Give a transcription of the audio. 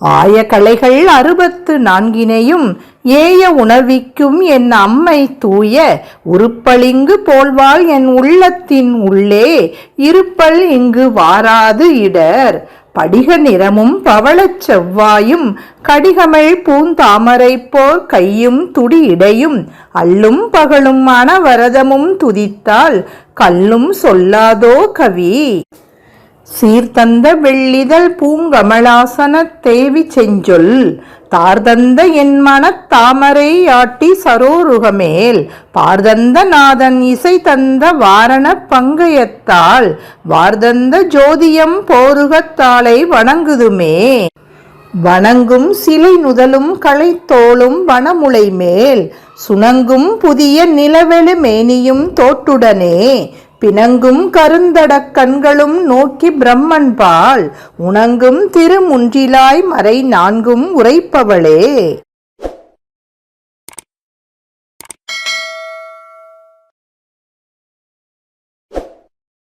ஆய கலைகள் அறுபத்து நான்கினையும் ஏய உணர்விக்கும் என் அம்மை தூய உருப்பளிங்கு போல்வாள் என் உள்ளத்தின் உள்ளே இருப்பல் இங்கு வாராது இடர். படிக நிறமும் பவளச் செவ்வாயும் கடிகமிழ் பூந்தாமரை போர் கையும் துடி இடையும். அல்லும் பகலும் மனவரதமும் துதித்தால் கல்லும் சொல்லாதோ கவி. சீர்தந்த வெள்ளிதழ் பூங்கமலாசன தேவி செஞ்சொல் தார்தந்த என் மனத் தாமரை ஆட்டி சரோருகமேல் பார்தந்த நாதன் இசை தந்த வாரண பங்கயத்தால் வார்தந்த ஜோதியம் போருகத்தாளை வணங்குதுமே. வணங்கும் சிலை நுதலும் களைத்தோளும் வனமுலை மேல் சுணங்கும் புதிய நிலவெளு மேனியும் தோட்டுடனே. பிணங்கும் கருந்தடக் கண்களும் நோக்கி பிரம்மன் பால் உணங்கும் திருமுன்றிலாய் மறை நான்கும் உரைப்பவளே.